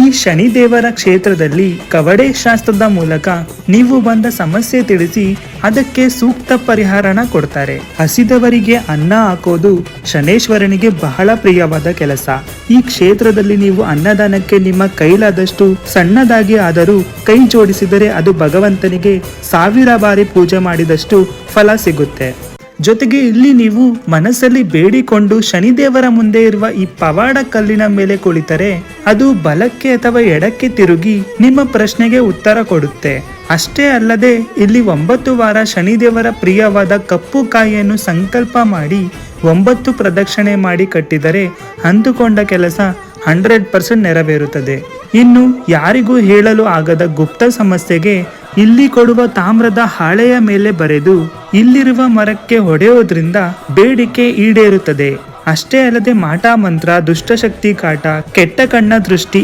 ಈ ಶನಿದೇವರ ಕ್ಷೇತ್ರದಲ್ಲಿ ಕವಡೆ ಶಾಸ್ತ್ರದ ಮೂಲಕ ನೀವು ಬಂದ ಸಮಸ್ಯೆ ತಿಳಿಸಿ ಅದಕ್ಕೆ ಸೂಕ್ತ ಪರಿಹಾರನ ಕೊಡ್ತಾರೆ. ಹಸಿದವರಿಗೆ ಅನ್ನ ಹಾಕೋದು ಶನೇಶ್ವರನಿಗೆ ಬಹಳ ಪ್ರಿಯವಾದ ಕೆಲಸ. ಈ ಕ್ಷೇತ್ರದಲ್ಲಿ ನೀವು ಅನ್ನದಾನಕ್ಕೆ ನಿಮ್ಮ ಕೈಲಾದಷ್ಟು ಸಣ್ಣದಾಗಿ ಆದರೂ ಕೈ ಜೋಡಿಸಿದರೆ ಅದು ಭಗವಂತನಿಗೆ ಸಾವಿರ ಬಾರಿ ಪೂಜೆ ಮಾಡಿದಷ್ಟು ಫಲ ಸಿಗುತ್ತೆ. ಜೊತೆಗೆ ಇಲ್ಲಿ ನೀವು ಮನಸ್ಸಲ್ಲಿ ಬೇಡಿಕೊಂಡು ಶನಿದೇವರ ಮುಂದೆ ಇರುವ ಈ ಪವಾಡ ಕಲ್ಲಿನ ಮೇಲೆ ಕುಳಿತರೆ, ಅದು ಬಲಕ್ಕೆ ಅಥವಾ ಎಡಕ್ಕೆ ತಿರುಗಿ ನಿಮ್ಮ ಪ್ರಶ್ನೆಗೆ ಉತ್ತರ ಕೊಡುತ್ತೆ. ಅಷ್ಟೇ ಅಲ್ಲದೆ ಇಲ್ಲಿ ಒಂಬತ್ತು ವಾರ ಶನಿದೇವರ ಪ್ರಿಯವಾದ ಕಪ್ಪು ಕಾಯಿಯನ್ನು ಸಂಕಲ್ಪ ಮಾಡಿ, ಒಂಬತ್ತು ಪ್ರದಕ್ಷಿಣೆ ಮಾಡಿ ಕಟ್ಟಿದರೆ ಅಂದುಕೊಂಡ ಕೆಲಸ ಹಂಡ್ರೆಡ್ ಪರ್ಸೆಂಟ್ ನೆರವೇರುತ್ತದೆ. ಇನ್ನು ಯಾರಿಗೂ ಹೇಳಲು ಆಗದ ಗುಪ್ತ ಸಮಸ್ಯೆಗೆ ಇಲ್ಲಿ ಕೊಡುವ ತಾಮ್ರದ ಹಾಳೆಯ ಮೇಲೆ ಬರೆದು ಇಲ್ಲಿರುವ ಮರಕ್ಕೆ ಹೊಡೆಯೋದ್ರಿಂದ ಬೇಡಿಕೆ ಈಡೇರುತ್ತದೆ. ಅಷ್ಟೇ ಅಲ್ಲದೆ ಮಾಟ ಮಂತ್ರ, ದುಷ್ಟಶಕ್ತಿ ಕಾಟ, ಕೆಟ್ಟ ಕಣ್ಣ ದೃಷ್ಟಿ